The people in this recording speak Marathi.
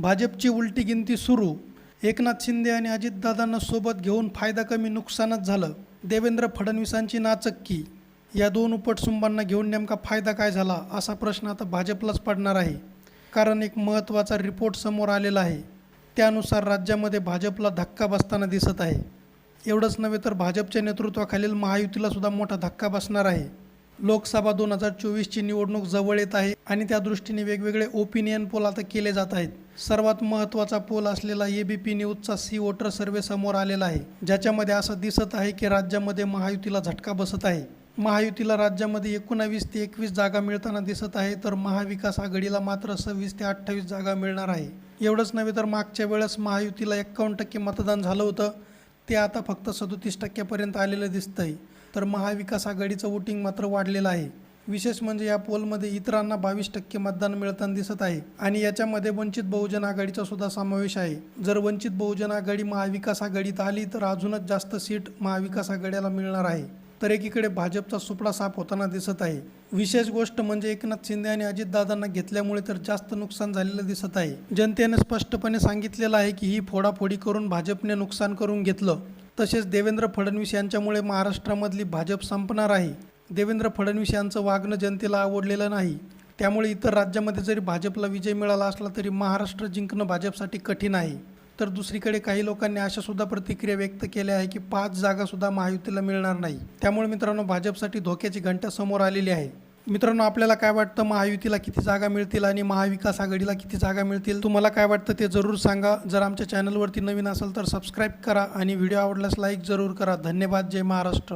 भाजपची उलटी गिनती सुरू. एकनाथ शिंदे आणि अजितदादांना सोबत घेऊन फायदा कमी नुकसानच झालं. देवेंद्र फडणवीसांची नाचक्की. या दोन उपटसुंबांना घेऊन नेमका फायदा काय झाला असा प्रश्न आता भाजपलाच पडणार आहे. कारण एक महत्त्वाचा रिपोर्ट समोर आलेला आहे. त्यानुसार राज्यामध्ये भाजपला धक्का बसताना दिसत आहे. एवढंच नव्हे तर भाजपच्या नेतृत्वाखालील महायुतीला सुद्धा मोठा धक्का बसणार आहे. लोकसभा दोन हजार चोवीसची निवडणूक जवळ येत आहे आणि त्या दृष्टीने वेगवेगळे ओपिनियन पोल आता केले जात आहेत. सर्वात महत्त्वाचा पोल असलेला ए बी पी न्यूजचा सी वोटर सर्वे समोर आलेला आहे ज्याच्यामध्ये असं दिसत आहे की राज्यामध्ये महायुतीला झटका बसत आहे. महायुतीला राज्यामध्ये एकोणावीस ते एकवीस जागा मिळताना दिसत आहे तर महाविकास आघाडीला मात्र सव्वीस ते अठ्ठावीस जागा मिळणार आहे. एवढंच नव्हे तर मागच्या वेळेस महायुतीला एक्कावन्न टक्के मतदान झालं होतं ते आता फक्त सदोतीस टक्क्यापर्यंत आलेलं दिसतंय. तर महाविकास आघाडीचं वोटिंग मात्र वाढलेलं आहे. विशेष म्हणजे या पोलमध्ये इतरांना बावीस टक्के मतदान मिळताना दिसत आहे आणि याच्यामध्ये वंचित बहुजन आघाडीचा सुद्धा समावेश आहे. जर वंचित बहुजन आघाडी महाविकास आघाडीत आली तर अजूनच जास्त सीट महाविकास आघाडीला मिळणार आहे. तर एकीकडे भाजपचा सुपडा साफ होताना दिसत आहे. विशेष गोष्ट म्हणजे एकनाथ शिंदे आणि अजितदादांना घेतल्यामुळे तर जास्त नुकसान झालेलं दिसत आहे. जनतेने स्पष्टपणे सांगितलेलं आहे की ही फोडाफोडी करून भाजपने नुकसान करून घेतलं. तसेच देवेंद्र फडणवीस यांच्यामुळे महाराष्ट्रामधली भाजप संपणार आहे. देवेंद्र फडणवीस यांचं वागणं जनतेला आवडलेलं नाही. त्यामुळे इतर राज्यामध्ये जरी भाजपला विजय मिळाला असला तरी महाराष्ट्र जिंकणं भाजपसाठी कठीण आहे. तर दुसरीकडे काही लोकांनी अशा सुद्धा प्रतिक्रिया व्यक्त केल्या आहे की पाच जागासुद्धा महायुतीला मिळणार नाही. त्यामुळे मित्रांनो भाजपसाठी धोक्याची घंटा समोर आलेली आहे. मित्रांनो आपल्याला काय वाटतं? महायुतीला किती जागा मिळतील आणि महाविकास आघाडीला किती जागा मिळतील? तुम्हाला काय वाटतं ते जरूर सांगा. जर आमच्या चॅनलवरती नवीन असेल तर सबस्क्राईब करा आणि व्हिडिओ आवडल्यास लाईक जरूर करा. धन्यवाद. जय महाराष्ट्र.